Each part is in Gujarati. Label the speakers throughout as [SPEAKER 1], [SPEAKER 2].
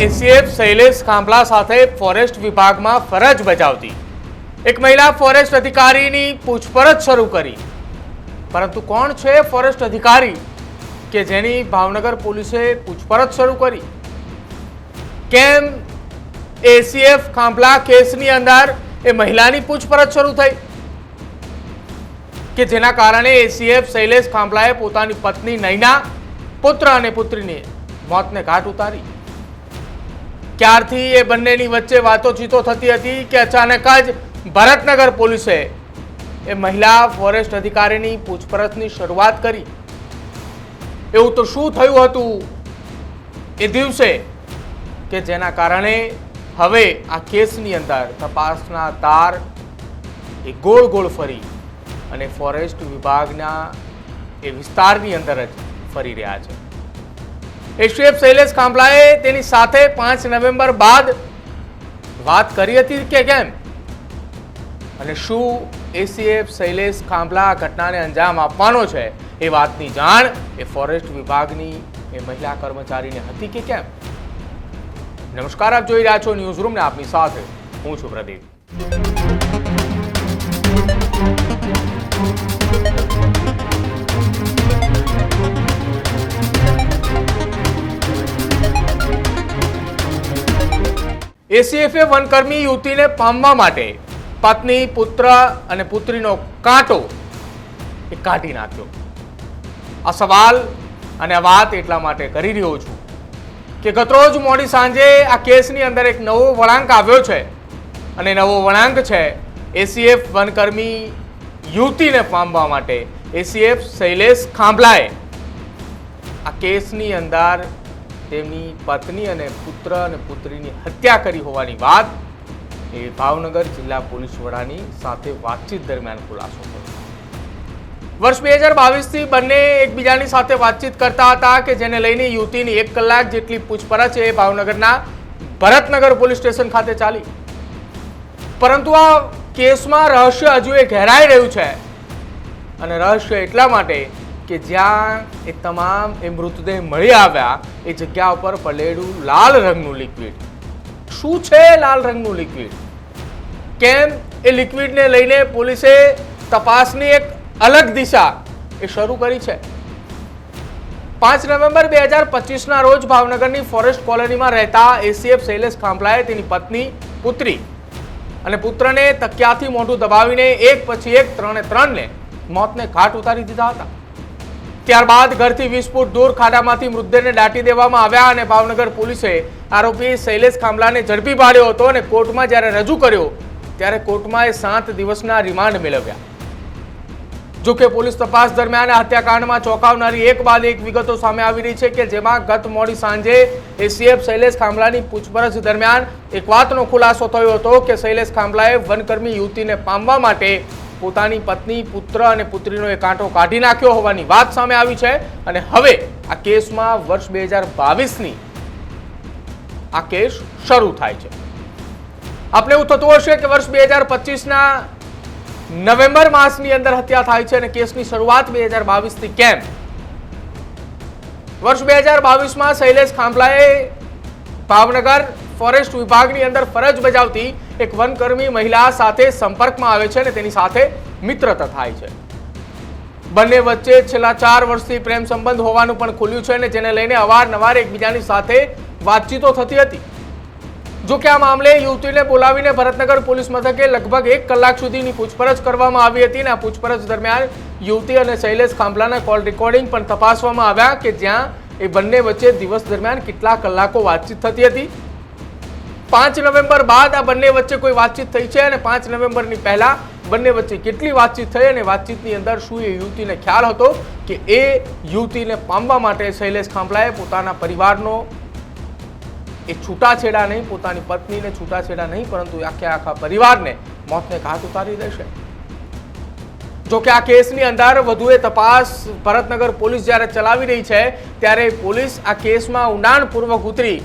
[SPEAKER 1] એસીએફ શૈલેષ ખાંભલા સાથે ફોરેસ્ટ વિભાગમાં ફરજ બજાવતી. એક મહિલા ફોરેસ્ટ અધિકારીની પૂછપરછ શરૂ કરી. પરંતુ કોણ છે ફોરેસ્ટ અધિકારી કે જેની ભાવનગર પોલીસે પૂછપરછ શરૂ કરી? કેમ એસીએફ ખાંભલા કેસની અંદર એ મહિલાની પૂછપરછ શરૂ થઈ? કે જેના કારણે એસીએફ શૈલેષ ખાંભલાએ પોતાની પત્ની નૈના, પુત્ર અને પુત્રીને મોતને ઘાટ ઉતારી? ક્યારથી એ બંનેની વચ્ચે વાતોચીતો થતી હતી કે અચાનક જ ભરતનગર પોલીસે એ મહિલા ફોરેસ્ટ અધિકારીની પૂછપરછની શરૂઆત કરી. એવું તો શું થયું હતું એ દિવસે કે જેના કારણે હવે આ કેસની અંદર તપાસના તાર એ ગોળ ગોળ ફરી અને ફોરેસ્ટ વિભાગના એ વિસ્તારની અંદર જ ફરી રહ્યા છે. એશિયફ શૈલેષ કાંપલાએ તેની સાથે પાંચ નવેમ્બર બાદ વાત કરી હતી કે કેમ? અને શું એસીએફ શૈલેષ ખાંભલા ઘટનાને અંજામ આપવાનો છે એ વાતની જાણ એ ફોરેસ્ટ વિભાગની એ મહિલા કર્મચારીને હતી કે કેમ? નમસ્કાર, આપ જોઈ રહ્યા છો ન્યૂઝ રૂમને આપની સાથે હું છું પ્રદીપ. એસીએફએ વનકર્મી યુવતીને પામવા માટે પત્ની, પુત્ર અને પુત્રીનો કાંટો એ કાઢી નાખ્યો. આ સવાલ અને આ વાત એટલા માટે કરી રહ્યો છું કે ગતરોજ મોડી સાંજે આ કેસની અંદર એક નવો વળાંક આવ્યો છે અને નવો વળાંક છે એસીએફ વનકર્મી યુવતીને પામવા માટે. એસીએફ શૈલેષ ખાંભલાએ આ કેસની અંદર તેમની પત્ની અને પુત્ર અને પુત્રીની હત્યા કરી હોવાની વાત એ ભાવનગર જિલ્લા પોલીસ વડાની સાથે વાતચીત દરમિયાન ખુલાસો થયો. વર્ષ બે હજાર બાવીસથી બંને એકબીજાની સાથે વાતચીત કરતા હતા કે જેને લઈને યુવતીની એક કલાક જેટલી પૂછપરછ એ ભાવનગરના ભરતનગર પોલીસ સ્ટેશન ખાતે ચાલી. પરંતુ આ કેસમાં રહસ્ય હજુ એ ઘેરાઈ રહ્યું છે. અને રહસ્ય એટલા માટે કે જ્યાં એ તમામ એ મૃતદેહ મળી આવ્યા, એ જગ્યા ઉપર પલેડું લાલ રંગનું લિક્વિડ શું છે લાલ રંગનું લિક્વિડ કેમ એ લિક્વિડને લઈને પોલીસે તપાસની એક અલગ દિશા એ શરૂ કરી છે. પાંચ નવેમ્બર બે હજાર પચીસના રોજ ભાવનગરની ફોરેસ્ટ કોલોનીમાં રહેતા એસીએફ શૈલેષ ખાંભલાએ તેની પત્ની, પુત્રી અને પુત્રને તકિયાથી મોઢું દબાવીને એક પછી એક ત્રણે ત્રણને મોતને ઘાટ ઉતારી દીધા હતા. ત્યારબાદ ઘરથી વીસ ફૂટ દૂર ખાડામાંથી મૃતદેહને દાટી દેવામાં આવ્યા અને ભાવનગર પોલીસે આરોપી શૈલેષ ખાંભલાને ઝડપી પાડ્યો હતો અને કોર્ટમાં જ્યારે રજૂ કર્યો, ત્યારે કોર્ટમાં એ સાત દિવસના રિમાન્ડ મેળવ્યા. જોકે પોલીસ તપાસ દરમિયાન હત્યાકાંડમાં ચોંકાવનારી એક બાદ એક વિગતો સામે આવી રહી છે કે જેમાં ગત મોડી સાંજે એસીએફ શૈલેષ ખાંભલાની પૂછપરછ દરમિયાન એક વાતનો ખુલાસો થયો હતો કે શૈલેષ ખાંભલાએ વનકર્મી યુવતીને પામવા માટે પોતાની પત્ની, પુત્ર અને પુત્રીનો એ કાંટો કાઢી નાખ્યો હોવાની વાત સામે આવી છે અને હવે આ કેસમાં વર્ષ બે હજાર બાવીસની આ કેસ શરૂ થાય છે. આપણે એવું થતું હશે કે વર્ષ બે હજાર પચીસના નવેમ્બર માસની અંદર હત્યા થાય છે અને કેસની શરૂઆત બે હજાર બાવીસથી કેમ? વર્ષ બે હજાર બાવીસમાં શૈલેષ ખાંભલાએ ભાવનગર ફોરેસ્ટ વિભાગની અંદર ફરજ બજાવતી એક વનકર્મી મહિલા સાથે સંપર્કમાં આવે છે અને તેની સાથે મિત્રતા થાય છે. બંને વચ્ચે છેલ્લા ચાર વર્ષથી પ્રેમ સંબંધ હોવાનું પણ ખુલ્યું છે અને જેને લઈને અવારનવાર એકબીજાની સાથે વાતચીતો થતી હતી. જો કે આ મામલે યુવતીને બોલાવીને ભરતનગર પોલીસ મથકે લગભગ એક કલાક સુધીની પૂછપરછ કરવામાં આવી હતી અને આ પૂછપરછ દરમિયાન યુવતી અને શૈલેષ ખાંભલાના કોલ રેકોર્ડિંગ પણ તપાસવામાં આવ્યા કે જ્યાં એ બંને વચ્ચે દિવસ દરમિયાન કેટલા કલાકો વાતચીત થતી હતી. પાંચ નવેમ્બર બાદ આ બંને વચ્ચે કોઈ વાતચીત થઈ છે અને પાંચ નવેમ્બરની પહેલા બંને વચ્ચે કેટલી વાતચીત થઈ અને વાતચીતની અંદર શું એ યુવતીને ખ્યાલ હતો કે એ યુવતીને પામવા માટે શૈલેષ ખાંભલાએ પોતાના પરિવારનો એ છૂટાછેડા નહીં, પોતાની પત્નીને છૂટાછેડા નહીં, પરંતુ આખે આખા પરિવારને મોતને ઘાત ઉતારી દેશે. જો કે આ કેસની અંદર વધુ એ તપાસ ભરતનગર પોલીસ જ્યારે ચલાવી રહી છે, ત્યારે પોલીસ આ કેસમાં ઊંડાણપૂર્વક ઉતરી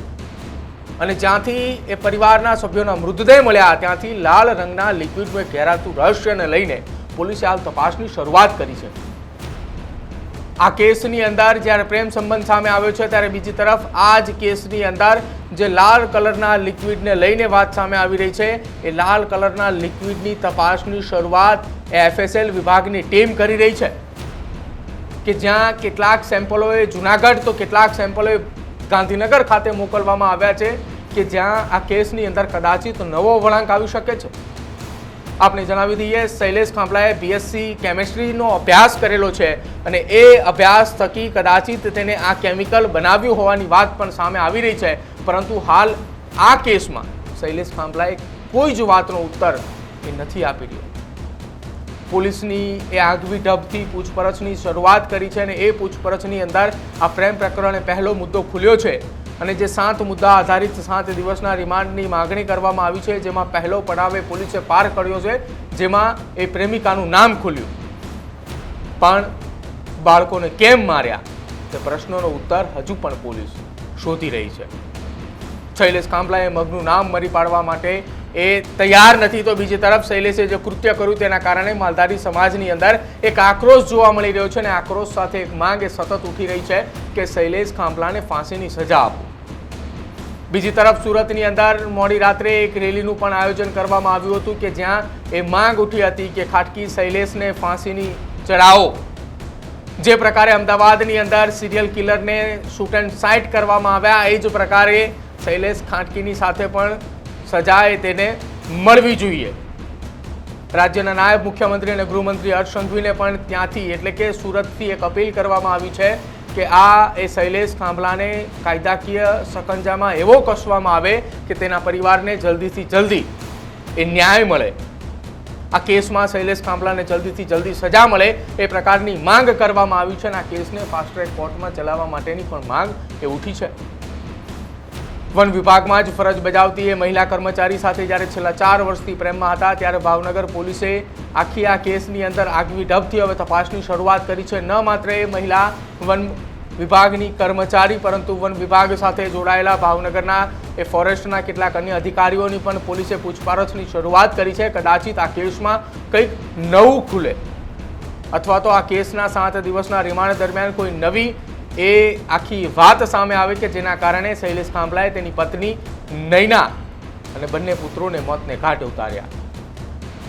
[SPEAKER 1] અને જ્યાંથી એ પરિવારના સભ્યોના મૃતદેહ મળ્યા, ત્યાંથી લાલ રંગના લિક્વિડમાં ઘેરાતું રહસ્યને લઈને પોલીસે હાલ તપાસની શરૂઆત કરી છે. આ કેસની અંદર જ્યારે પ્રેમ સંબંધ સામે આવ્યો છે, ત્યારે બીજી તરફ આ જ કેસની અંદર જે લાલ કલરના લિક્વિડને લઈને વાત સામે આવી રહી છે, એ લાલ કલરના લિક્વિડની તપાસની શરૂઆત એફએસએલ વિભાગની ટીમ કરી રહી છે. કે જ્યાં કેટલાક સેમ્પલોએ જુનાગઢ, તો કેટલાક સેમ્પલોએ ગાંધીનગર ખાતે મોકલવામાં આવ્યા છે કે જ્યાં આ કેસની અંદર કદાચિત નવો વળાંક આવી શકે છે. આપણે જણાવી દઈએ, શૈલેષ ખાંભલાએ બીએસસી કેમેસ્ટ્રીનો અભ્યાસ કરેલો છે અને એ અભ્યાસ થકી કદાચિત તેને આ કેમિકલ બનાવ્યું હોવાની વાત પણ સામે આવી રહી છે. પરંતુ હાલ આ કેસમાં શૈલેષ ખાંભલાએ કોઈ જ વાતનો ઉત્તર એ નથી આપી રહ્યો. પોલીસની એ આગવી ઢબથી પૂછપરછની શરૂઆત કરી છે અને એ પૂછપરછની અંદર આ પ્રેમ પ્રકરણે પહેલો મુદ્દો ખુલ્યો છે. અને જે સાત મુદ્દા આધારિત સાત દિવસના રિમાન્ડની માગણી કરવામાં આવી છે, જેમાં પહેલો પડાવે પોલીસે પાર કર્યો છે, જેમાં એ પ્રેમિકાનું નામ ખુલ્યું. પણ બાળકોને કેમ માર્યા? તે પ્રશ્નોનો ઉત્તર હજુ પણ પોલીસ શોધી રહી છે. શૈલેષ કાંબલાએ મગનું નામ મરી પાડવા માટે એ તૈયાર નથી તો બીજી તરફ શૈલેષે જે કૃત્ય કર્યું તેના કારણે માલધારી સમાજની અંદર એક આક્રોશ જોવા મળી રહ્યો છે અને આક્રોશ સાથે એક માંગ એ સતત ઉઠી રહી છે કે શૈલેષ ખાંભલાને ફાંસીની સજા આપો. બીજી તરફ સુરતની અંદર મોડી રાત્રે એક રેલીનું પણ આયોજન કરવામાં આવ્યું હતું કે જ્યાં એ માંગ ઉઠી હતી કે ખાટકી શૈલેષને ફાંસીની ચડાવો જે પ્રકારે અમદાવાદની અંદર સિરિયલ કિલરને શૂટ એન્ડ સાઇટ કરવામાં આવ્યા, એ જ પ્રકારે શૈલેષ ખાટકીની સાથે પણ સજા એ તેને મળવી જોઈએ. રાજ્યના નાયબ મુખ્યમંત્રી અને ગૃહમંત્રી હર્ષ સંઘવીને પણ ત્યાંથી, એટલે કે સુરતથી એક અપીલ કરવામાં આવી છે કે આ એ શૈલેષ ખાંભલાને કાયદાકીય સકંજામાં એવો કસવામાં આવે કે તેના પરિવારને જલ્દીથી જલ્દી એ ન્યાય મળે. આ કેસમાં શૈલેષ ખાંભલાને જલ્દીથી જલ્દી સજા મળે એ પ્રકારની માંગ કરવામાં આવી છે અને આ કેસને ફાસ્ટ ટ્રેક કોર્ટમાં ચલાવવા માટેની પણ માંગ એ ઉઠી છે. વન વિભાગમાં જ ફરજ બજાવતી એ મહિલા કર્મચારી સાથે જ્યારે છેલ્લા ચાર વર્ષથી પ્રેમમાં હતા, ત્યારે ભાવનગર પોલીસે આખી આ કેસની અંદર આગવી ઢબથી હવે તપાસની શરૂઆત કરી છે. ન માત્ર એ મહિલા વન વિભાગની કર્મચારી, પરંતુ વન વિભાગ સાથે જોડાયેલા ભાવનગરના, એ ફોરેસ્ટના કેટલાક અન્ય અધિકારીઓની પણ પોલીસે પૂછપરછની શરૂઆત કરી છે. કદાચિત આ કેસમાં કંઈક નવું ખુલે. અથવા તો આ કેસના સાત દિવસના રિમાન્ડ દરમિયાન કોઈ નવી એ આખી વાત સામે આવે કે જેના કારણે શૈલેષ ખાંભલાએ તેની પત્ની નૈના અને બંને પુત્રોને મોતને ઘાટ ઉતાર્યા.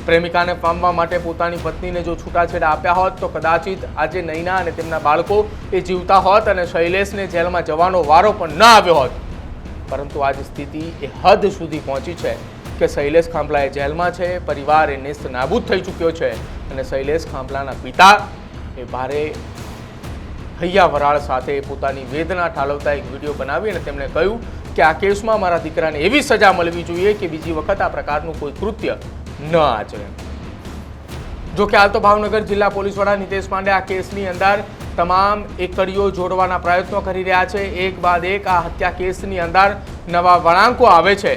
[SPEAKER 1] પ્રેમિકાને પામવા માટે પોતાની પત્નીને જો છૂટાછેડા આપ્યા હોત તો કદાચિત આજે નૈના અને તેમના બાળકો એ જીવતા હોત અને શૈલેષને જેલમાં જવાનો વારો પણ ન આવ્યો હોત. પરંતુ આજ સ્થિતિ એ હદ સુધી પહોંચી છે કે શૈલેષ ખાંભલા એ જેલમાં છે, પરિવાર એ નેસ્ત નાબૂદ થઈ ચૂક્યો છે અને શૈલેષ ખાંભલાના પિતા એ ભારે હૈયા વરાળ સાથે પોતાની વેદના ઠાલવતા એક વીડિયો બનાવી અને તેમણે કહ્યું કે આ કેસમાં મારા દીકરાને એવી સજા મળવી જોઈએ કે બીજી વખત આ પ્રકારનું કોઈ કૃત્ય ન આચરે. જો કે હાલ તો ભાવનગર જિલ્લા પોલીસ વડા નિતેશ પાંડે આ કેસની અંદર તમામ એકડીઓ જોડવાના પ્રયત્નો કરી રહ્યા છે. એક બાદ એક આ હત્યા કેસની અંદર નવા વળાંકો આવે છે.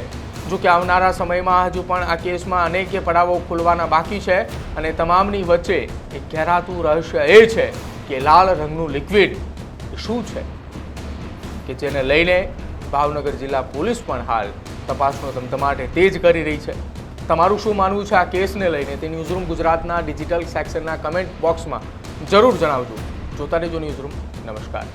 [SPEAKER 1] જો કે આવનારા સમયમાં હજુ પણ આ કેસમાં અનેક પડાવો ખુલવાના બાકી છે અને તમામની વચ્ચે એક ઘેરાતું રહસ્ય એ છે કે લાલ રંગનું લિક્વિડ શું છે? કે જેને લઈને ભાવનગર જિલ્લા પોલીસ પણ હાલ તપાસનો ધમધમાટ તેજ કરી રહી છે. તમારું શું માનવું છે આ કેસને લઈને? તે ન્યૂઝરૂમ ગુજરાતના ડિજિટલ સેક્શનના કમેન્ટ બોક્સમાં જરૂર જણાવજો. જોતા રહેજો ન્યૂઝરૂમ નમસ્કાર.